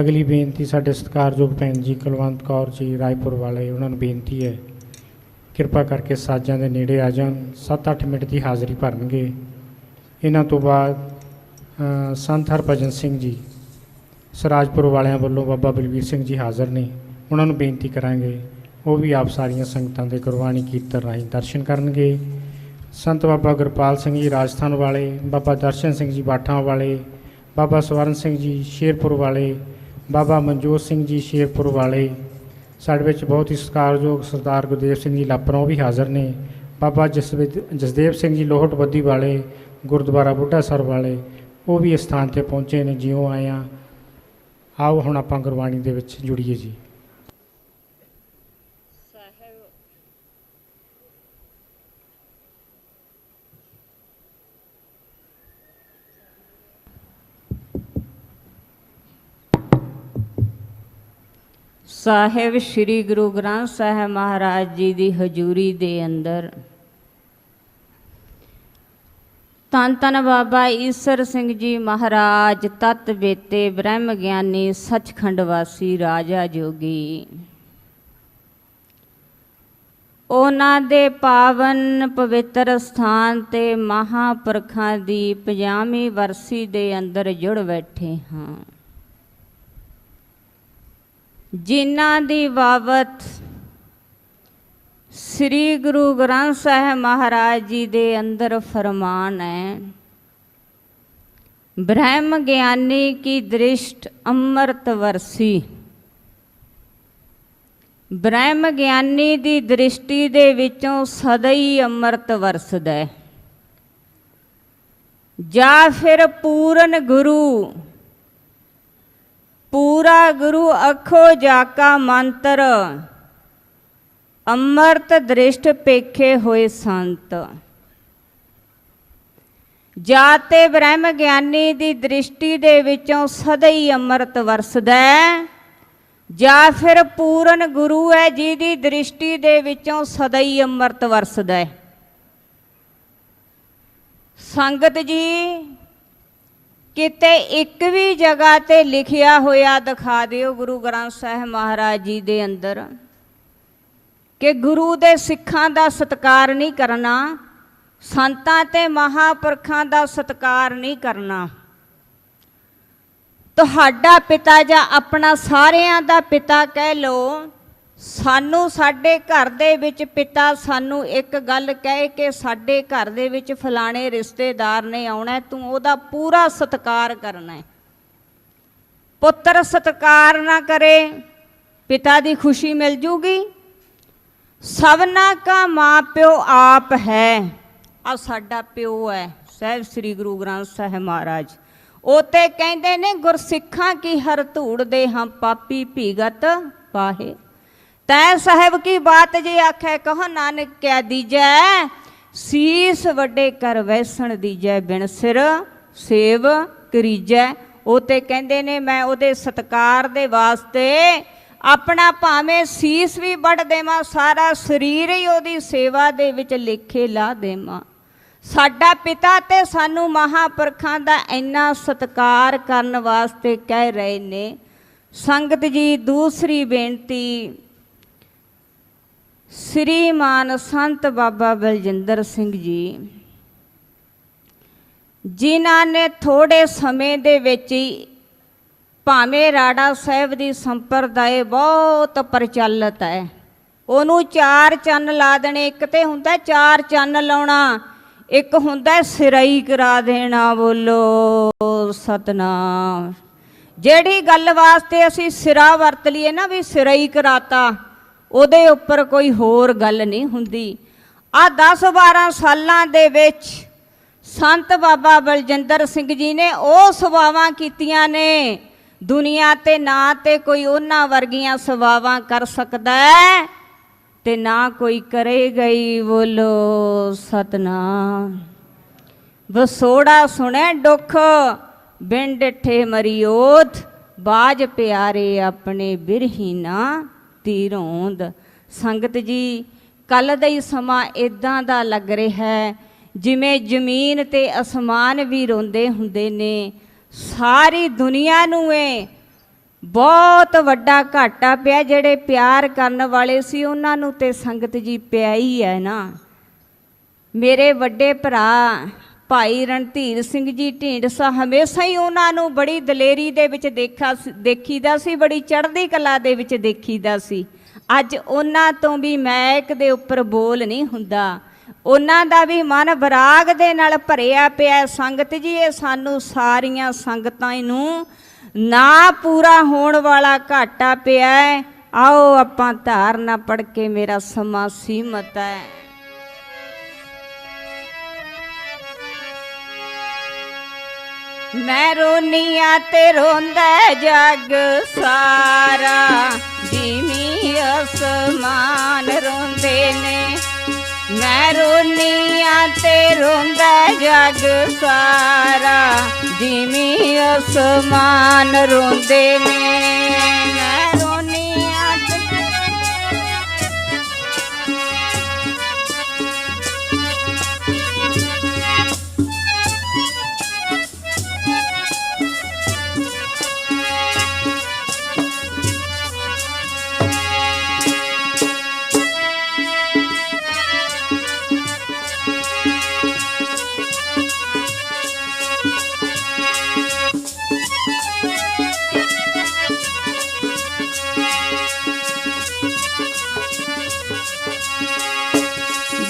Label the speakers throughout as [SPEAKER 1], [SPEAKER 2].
[SPEAKER 1] ਅਗਲੀ ਬੇਨਤੀ ਸਾਡੇ ਸਤਿਕਾਰਯੋਗ ਭੈਣ ਜੀ ਕੁਲਵੰਤ ਕੌਰ ਜੀ, ਰਾਏਪੁਰ ਵਾਲੇ, ਉਹਨਾਂ ਨੂੰ ਬੇਨਤੀ ਹੈ, ਕਿਰਪਾ ਕਰਕੇ ਸਾਜਾਂ ਦੇ ਨੇੜੇ ਆ ਜਾਣ 7-8 ਮਿੰਟ ਦੀ ਹਾਜ਼ਰੀ ਭਰਨਗੇ। ਇਹਨਾਂ ਤੋਂ ਬਾਅਦ ਸੰਤ ਹਰਭਜਨ ਸਿੰਘ ਜੀ, ਸਰਾਜਪੁਰ ਵਾਲਿਆਂ ਵੱਲੋਂ ਬਾਬਾ ਬਲਵੀਰ ਸਿੰਘ ਜੀ ਹਾਜ਼ਰ ਨੇ, ਉਹਨਾਂ ਨੂੰ ਬੇਨਤੀ ਕਰਾਂਗੇ, ਉਹ ਵੀ ਆਪ ਸਾਰੀਆਂ ਸੰਗਤਾਂ ਦੇ ਗੁਰਬਾਣੀ ਕੀਰਤਨ ਰਾਹੀਂ ਦਰਸ਼ਨ ਕਰਨਗੇ। ਸੰਤ ਬਾਬਾ ਗੁਰਪਾਲ ਸਿੰਘ ਜੀ ਰਾਜਸਥਾਨ ਵਾਲੇ, ਬਾਬਾ ਦਰਸ਼ਨ ਸਿੰਘ ਜੀ ਬਾਠਾਂ ਵਾਲੇ, ਬਾਬਾ ਸਵਰਨ ਸਿੰਘ ਜੀ ਸ਼ੇਰਪੁਰ ਵਾਲੇ ਬਾਬਾ ਮਨਜੋਤ ਸਿੰਘ ਜੀ ਸ਼ੇਰਪੁਰ ਵਾਲੇ। ਸਾਡੇ ਵਿੱਚ ਬਹੁਤ ਹੀ ਸਤਿਕਾਰਯੋਗ ਸਰਦਾਰ ਗੁਰਦੇਵ ਸਿੰਘ ਜੀ ਲਾਪਰੋਂ ਵੀ ਹਾਜ਼ਰ ਨੇ। ਬਾਬਾ ਜਸਵਿਦ ਜਸਦੇਵ ਸਿੰਘ ਜੀ ਲੋਹਟ ਬੱਦੀ ਵਾਲੇ, ਗੁਰਦੁਆਰਾ ਬੁੱਢਾ ਸਰ ਵਾਲੇ, ਉਹ ਵੀ ਇਸ ਸਥਾਨ ਤੇ ਪਹੁੰਚੇ ਨੇ, ਜਿਉਂ ਆਏ ਆ ਆਓ ਹੁਣ ਆਪਾਂ ਗੁਰਬਾਣੀ ਦੇ ਵਿੱਚ ਜੁੜੀਏ ਜੀ।
[SPEAKER 2] ਸਾਹਿਬ ਸ੍ਰੀ ਗੁਰੂ ਗ੍ਰੰਥ ਸਾਹਿਬ ਮਹਾਰਾਜ ਜੀ ਦੀ ਹਜ਼ੂਰੀ ਦੇ ਅੰਦਰ। ਤਨ ਤਨ ਬਾਬਾ ਈਸਰ ਸਿੰਘ ਜੀ ਮਹਾਰਾਜ, ਤਤ ਬੇਤੇ ਬ੍ਰਹਮ ਗਿਆਨੀ, ਸੱਚਖੰਡ ਵਾਸੀ, ਰਾਜਾ ਜੋਗੀ। ਉਹਨਾਂ ਦੇ ਪਾਵਨ ਪਵਿੱਤਰ ਸਥਾਨ ਤੇ ਮਹਾਪੁਰਖਾਂ ਦੀ 50ਵੀਂ ਵਰਸੀ ਦੇ ਅੰਦਰ ਜੁੜ ਬੈਠੇ ਹਾਂ। ਜਿਨ੍ਹਾਂ ਦੀ ਬਾਬਤ ਸ੍ਰੀ ਗੁਰੂ ਗ੍ਰੰਥ ਸਾਹਿਬ ਮਹਾਰਾਜ ਜੀ ਦੇ ਅੰਦਰ ਫਰਮਾਨ ਹੈ, ਬ੍ਰਹਮ ਗਿਆਨੀ ਕੀ ਦ੍ਰਿਸ਼ਟ ਅੰਮ੍ਰਿਤ ਵਰਸੀ। ਬ੍ਰਹਮ ਗਿਆਨੀ ਦੀ ਦ੍ਰਿਸ਼ਟੀ ਦੇ ਵਿੱਚੋਂ ਸਦਾ ਹੀ ਅੰਮ੍ਰਿਤ ਵਰਸਦਾ ਹੈ। ਜਾਂ ਫਿਰ ਪੂਰਨ ਗੁਰੂ ਪੂਰਾ ਗੁਰੂ ਅਖੋ ਜਾਕਾ ਮੰਤਰ, ਅੰਮ੍ਰਿਤ ਦ੍ਰਿਸ਼ਟ ਪੇਖੇ ਹੋਏ ਸੰਤ। ਜਾਤੇ ਬ੍ਰਹਮ ਗਿਆਨੀ ਦੀ ਦ੍ਰਿਸ਼ਟੀ ਦੇ ਵਿੱਚੋਂ ਸਦਾ ਹੀ ਅੰਮ੍ਰਿਤ ਵਰਸਦਾ ਹੈ। ਜਾਂ ਫਿਰ ਪੂਰਨ ਗੁਰੂ ਹੈ ਜਿਹਦੀ ਦ੍ਰਿਸ਼ਟੀ ਦੇ ਵਿੱਚੋਂ ਸਦਾ ਹੀ ਅੰਮ੍ਰਿਤ ਵਰਸਦਾ ਹੈ। ਸੰਗਤ ਜੀ ਕਿਤੇ ਇੱਕ ਵੀ ਜਗ੍ਹਾ ਤੇ ਲਿਖਿਆ ਹੋਇਆ ਦਿਖਾ ਦਿਓ ਗੁਰੂ ਗ੍ਰੰਥ ਸਾਹਿਬ ਮਹਾਰਾਜ ਜੀ ਦੇ ਅੰਦਰ, ਕਿ ਗੁਰੂ ਦੇ ਸਿੱਖਾਂ ਦਾ ਸਤਕਾਰ ਨਹੀਂ ਕਰਨਾ, ਸੰਤਾਂ ਤੇ ਮਹਾਪੁਰਖਾਂ ਦਾ ਸਤਕਾਰ ਨਹੀਂ ਕਰਨਾ। ਤੁਹਾਡਾ ਪਿਤਾ ਜਾਂ ਆਪਣਾ ਸਾਰਿਆਂ ਦਾ ਪਿਤਾ ਕਹਿ ਲੋ ਸਾਨੂੰ ਸਾਡੇ ਘਰ ਦੇ ਵਿੱਚ ਪਿਤਾ ਸਾਨੂੰ ਇੱਕ ਗੱਲ ਕਹਿ ਕੇ ਸਾਡੇ ਘਰ ਦੇ ਵਿੱਚ ਫਲਾਣੇ ਰਿਸ਼ਤੇਦਾਰ ਨੇ ਆਉਣਾ ਤੂੰ ਉਹਦਾ ਪੂਰਾ ਸਤਿਕਾਰ ਕਰਨਾ ਹੈ। ਪੁੱਤਰ ਸਤਿਕਾਰ ਨਾ ਕਰੇ, ਪਿਤਾ ਦੀ ਖੁਸ਼ੀ ਮਿਲ ਜੂਗੀ। ਸਭਨਾ ਕਾ ਮਾਂ ਪਿਓ ਆਪ ਹੈ ਆ ਸਾਡਾ ਪਿਓ ਹੈ, ਸਹਿਬ ਸ੍ਰੀ ਗੁਰੂ ਗ੍ਰੰਥ ਸਾਹਿਬ ਮਹਾਰਾਜ। ਉਹ ਤੇ ਕਹਿੰਦੇ ਨੇ, ਗੁਰਸਿੱਖਾਂ ਕੀ ਹਰ ਧੂੜ ਦੇ ਹਮ ਪਾਪੀ ਭੀਗਤ ਪਾਹੇ ਤੈ ਸਾਹਿਬ ਕੀ ਬਾਤ ਜੇ ਆਖੈ, ਕਹੋ ਨਾਨਕ ਕਿਆ ਦੀਜੈ, ਸੀਸ ਵੱਡੇ ਕਰ ਵੈਸਣ ਦੀਜੈ ਬਿਨ ਸਿਰ, ਸੇਵ ਕਰੀਜੈ। ਉਹ ਤੇ ਕਹਿੰਦੇ ਨੇ, ਮੈਂ ਉਹਦੇ ਸਤਕਾਰ ਦੇ ਵਾਸਤੇ ਆਪਣਾ ਭਾਵੇਂ ਸੀਸ ਵੀ ਵੱਢ ਦੇਵਾਂ, ਸਾਰਾ ਸਰੀਰ ਹੀ ਉਹਦੀ ਸੇਵਾ ਦੇ ਵਿੱਚ ਲੇਖੇ ਲਾ ਦੇਵਾਂ। ਸਾਡਾ ਪਿਤਾ ਤੇ ਸਾਨੂੰ ਮਹਾਪੁਰਖਾਂ ਦਾ ਇੰਨਾ ਸਤਕਾਰ ਕਰਨ ਵਾਸਤੇ ਕਹਿ ਰਹੇ ਨੇ। ਸੰਗਤ ਜੀ, ਦੂਸਰੀ ਬੇਨਤੀ ਸ੍ਰੀਮਾਨ ਸੰਤ ਬਾਬਾ ਬਲਜਿੰਦਰ ਸਿੰਘ ਜੀ, ਜਿਨ੍ਹਾਂ ਨੇ ਥੋੜੇ ਸਮੇਂ ਦੇ ਵਿੱਚ ਹੀ ਭਾਵੇਂ ਰਾੜਾ ਸਾਹਿਬ ਦੀ ਸੰਪਰਦਾਇ ਬਹੁਤ ਪ੍ਰਚਲਿਤ ਹੈ। ਉਹਨੂੰ ਚਾਰ ਚੰਨ ਲਾ ਦੇਣੇ, ਇੱਕ ਤੇ ਹੁੰਦਾ ਚਾਰ ਚੰਨ ਲਾਉਣਾ, ਇੱਕ ਹੁੰਦਾ ਸਿਰਾਈ ਕਰਾ ਦੇਣਾ, ਬੋਲੋ ਸਤਨਾਮ। ਜਿਹੜੀ ਗੱਲ ਵਾਸਤੇ ਅਸੀਂ ਸਿਰਾ ਵਰਤ ਲਈਏ ਨਾ ਵੀ ਸਿਰਾਈ ਕਰਾਤਾ ਉਹਦੇ ਉੱਪਰ ਕੋਈ ਹੋਰ ਗੱਲ ਨਹੀਂ ਹੁੰਦੀ। ਆ 10 12 ਸਾਲਾਂ ਦੇ ਵਿੱਚ ਸੰਤ ਬਾਬਾ ਬਲਜਿੰਦਰ ਸਿੰਘ ਜੀ ਨੇ ਉਹ ਸਵਾਵਾਂ ਕੀਤੀਆਂ ਨੇ। ਦੁਨੀਆ ਤੇ ਨਾ ਤੇ ਕੋਈ ਉਹਨਾਂ ਵਰਗੀਆਂ ਸਵਾਵਾਂ ਕਰ ਸਕਦਾ ਹੈ ਤੇ ਨਾ ਕੋਈ ਕਰੇ ਗਈ ਬੋਲੋ ਸਤਨਾਮ। ਵਸੋੜਾ ਸੁਣੈ ਦੁੱਖ ਬਿਨ ਡਿਠੇ ਮਰਿਓਧ ਬਾਜ ਪਿਆਰੇ ਆਪਣੇ ਬਿਰਹੀਨਾ ਤੀਰੋਂਦ ਸੰਗਤ ਜੀ, ਕੱਲ ਦਾ ਹੀ ਸਮਾਂ ਇਦਾਂ ਦਾ ਲੱਗ ਰਿਹਾ ਹੈ, ਜਿਵੇਂ ਜ਼ਮੀਨ ਤੇ ਅਸਮਾਨ ਵੀ ਰੋਂਦੇ ਹੁੰਦੇ ਨੇ। ਸਾਰੀ ਦੁਨੀਆ ਨੂੰ ਇਹ ਬਹੁਤ ਵੱਡਾ ਘਾਟਾ ਪਿਆ, ਜਿਹੜੇ ਪਿਆਰ ਕਰਨ ਵਾਲੇ ਸੀ, ਉਹਨਾਂ ਨੂੰ ਤੇ ਸੰਗਤ ਜੀ ਪਿਆ ਹੀ ਹੈ ਨਾ। ਮੇਰੇ ਵੱਡੇ ਭਰਾ ਭਾਈ ਰਣਧੀਰ ਸਿੰਘ ਜੀ ਢੀਂਡਸਾ ਹਮੇਸ਼ਾ ਹੀ ਉਹਨਾਂ ਨੂੰ ਬੜੀ ਦਲੇਰੀ ਦੇ ਵਿੱਚ ਦੇਖਾ ਸੀ- ਦੇਖੀਦਾ ਸੀ, ਬੜੀ ਚੜ੍ਹਦੀ ਕਲਾ ਦੇ ਵਿੱਚ ਦੇਖੀਦਾ ਸੀ। ਅੱਜ ਉਹਨਾਂ ਤੋਂ ਵੀ ਮੈਕ ਦੇ ਉੱਪਰ ਬੋਲ ਨਹੀਂ ਹੁੰਦਾ। ਉਹਨਾਂ ਦਾ ਵੀ ਮਨ ਵਿਰਾਗ ਦੇ ਨਾਲ ਭਰਿਆ ਪਿਆ ਸੰਗਤ ਜੀ, ਇਹ ਸਾਨੂੰ ਸਾਰੀਆਂ ਸੰਗਤਾਂ ਨੂੰ ਨਾ ਪੂਰਾ ਹੋਣ ਵਾਲਾ ਘਾਟਾ ਪਿਆ ਆਓ ਆਪਾਂ ਧਾਰਨਾ ਪੜ ਕੇ ਮੇਰਾ ਸਮਾਂ ਸੀਮਤ ਹੈ। ਮੈਂ ਰੋਨੀਆਂ ਤੇ ਰੋਂਦਾ ਜੱਗ ਸਾਰਾ। ਜਿਮੀ ਅਸਮਾਨ ਰੋਂਦੇ ਨੇ। ਮੈਂ ਰੋਨੀਆਂ ਤੇ ਰੋਂਦਾ ਜੱਗ ਸਾਰਾ। ਜਿਮੀ ਅਸਮਾਨ ਰੋਂਦੇ ਨੇ।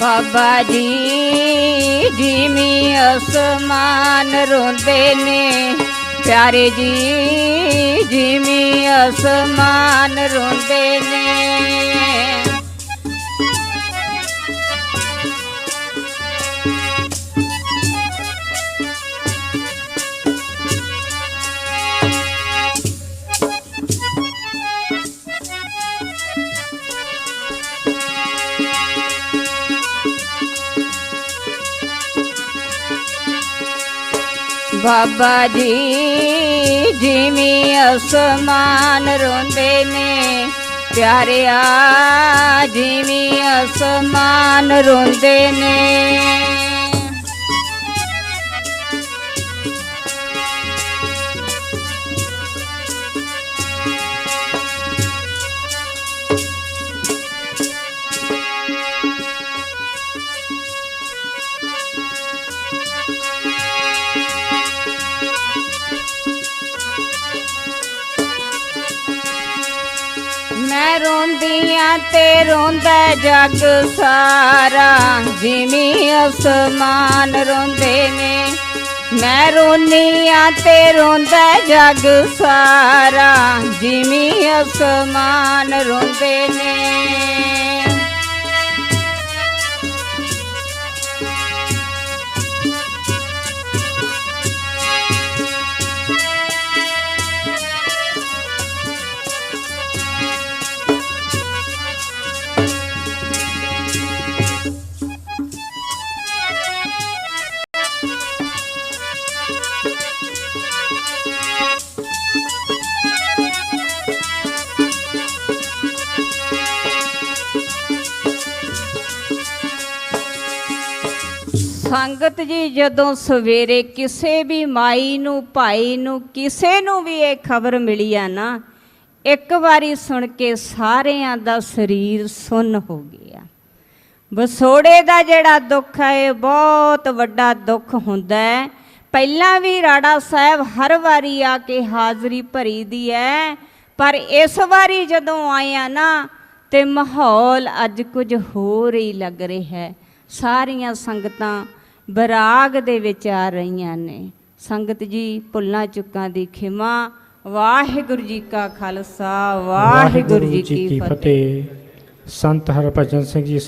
[SPEAKER 2] ਬਾਬਾ ਜੀ ਜਿਮੀ ਅਸਮਾਨ ਰੋਂਦੇ ਨੇ ਪਿਆਰੇ ਜੀ ਜਿਮੀ ਅਸਮਾਨ ਬਾਬਾ ਜੀ ਜਿਮੀ ਅਸਮਾਨ ਰੋਂਦੇ ਨੇ ਪਿਆਰਿਆ ਜਿਮੀ ਅਸਮਾਨ ਰੋਂਦੇ ਨੇ। ਮੈਂ ਰੋਂਦੀਆਂ ਤੇ ਰੋਂਦਾ ਜਗ ਸਾਰਾ। ਜਿਮੀ ਅਸਮਾਨ ਰੋਂਦੇ ਨੇ, ਮੈਂ ਰੋਨੀਆਂ ਤੇ ਰੋਂਦਾ ਜਗ ਸਾਰਾ। ਜਿਮੀ ਅਸਮਾਨ ਰੋਂਦੇ ਨੇ। ਸੰਗਤ ਜੀ, ਜਦੋਂ ਸਵੇਰੇ ਕਿਸੇ ਵੀ ਮਾਈ ਨੂੰ, ਭਾਈ ਨੂੰ, ਕਿਸੇ ਨੂੰ ਵੀ ਇਹ ਖਬਰ ਮਿਲੀ ਆ ਨਾ, ਇੱਕ ਵਾਰੀ ਸੁਣ ਕੇ ਸਾਰਿਆਂ ਦਾ ਸਰੀਰ ਸੁੰਨ ਹੋ ਗਿਆ। ਵਸੋੜੇ ਦਾ ਜਿਹੜਾ ਦੁੱਖ ਹੈ ਇਹ ਬਹੁਤ ਵੱਡਾ ਦੁੱਖ ਹੁੰਦਾ ਹੈ। ਪਹਿਲਾਂ ਵੀ ਰਾੜਾ ਸਾਹਿਬ ਹਰ ਵਾਰੀ ਆ ਕੇ ਹਾਜ਼ਰੀ ਭਰੀ ਦੀ ਹੈ, ਪਰ ਇਸ ਵਾਰੀ ਜਦੋਂ ਆਇਆ ਨਾ, ਤੇ ਮਾਹੌਲ ਅੱਜ ਕੁਝ ਹੋਰ ਹੀ ਲੱਗ ਰਿਹਾ ਹੈ। ਸਾਰੀਆਂ ਸੰਗਤਾਂ ਬਰਾਗ ਦੇ ਵਿੱਚ ਆ ਰਹੀਆਂ ਨੇ। ਸੰਗਤ ਜੀ ਭੁੱਲਾਂ ਚੁੱਕਾਂ ਦੀ ਖਿਮਾ। ਵਾਹਿਗੁਰੂ ਜੀ ਕਾ ਖਾਲਸਾ ਵਾਹਿਗੁਰੂ ਜੀ ਕੀ ਫਤਿਹ।
[SPEAKER 1] ਸੰਤ ਹਰਭਜਨ ਸਿੰਘ ਜੀ